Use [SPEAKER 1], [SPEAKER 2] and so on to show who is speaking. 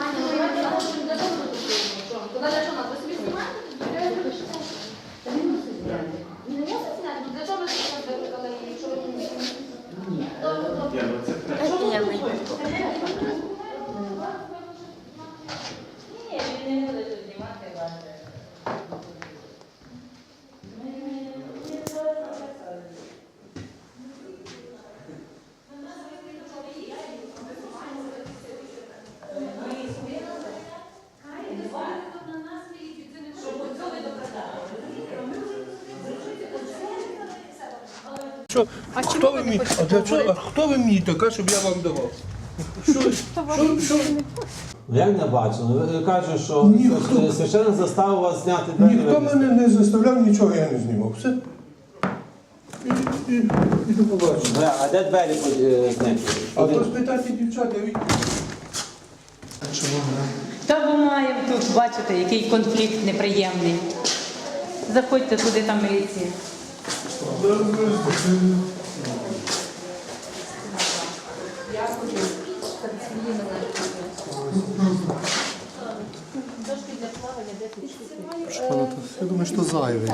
[SPEAKER 1] знімання. Ну, давайте я можу для того допустимо. Що? Тоді для чого нас? Ви собі знімаєте? Та не мусить зняти. Не мусить зняти? Ну для чого ви зараз викликали її, якщо ви не Ні. Добре, добре. Чому тут?
[SPEAKER 2] Ні, він не буде тут знімати вас.
[SPEAKER 3] Що, хто ви мені, а для чого, а хто ви мені така, щоб я вам давав? Що, що, що,
[SPEAKER 4] Ну, не бачу? Ну, Кажуть, що
[SPEAKER 3] Ні, хто-
[SPEAKER 4] священник заставив вас зняти двері.
[SPEAKER 3] ніхто мене не заставляв, нічого я не знімав. Все. І, і, і до побачення.
[SPEAKER 4] Бля, А де двері е, зняті?
[SPEAKER 3] А то спитайте дівчат, я від...
[SPEAKER 5] Та бо маємо тут, бачите, який конфлікт неприємний. Заходьте туди, там міліція.
[SPEAKER 6] Я думаю, что зайве.